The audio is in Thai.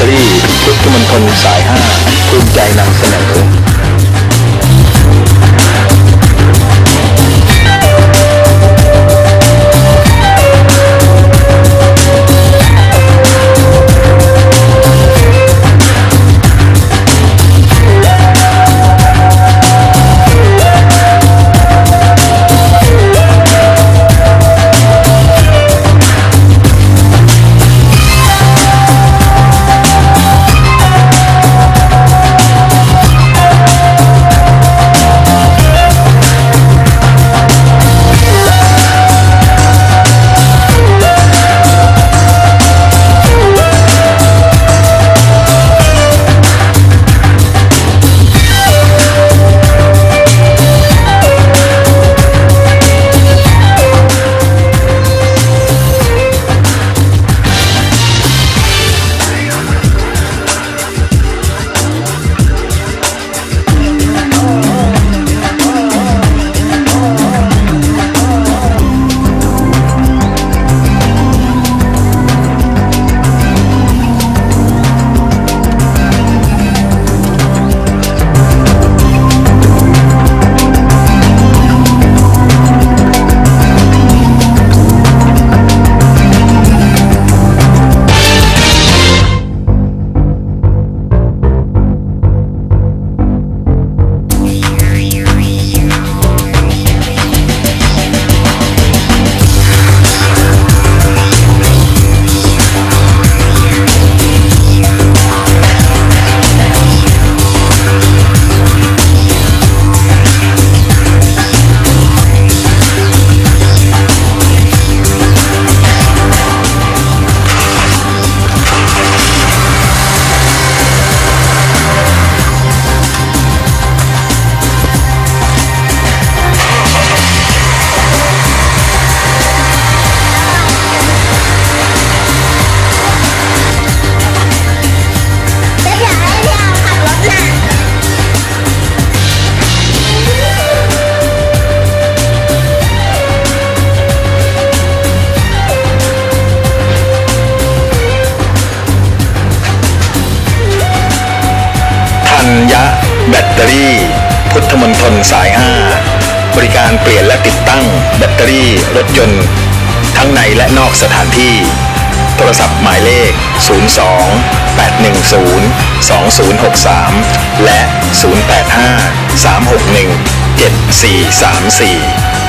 ตอรี่พุทธมณฑลสาย5ภูมิใจนำเสนอ แบตเตอรี่ พุทธมณฑลสาย 5 บริการเปลี่ยนและติดตั้งแบตเตอรี่ รถยนต์ ทั้งในและนอกสถานที่ โทรศัพท์หมายเลข 02 810 2063 และ 085 361 7434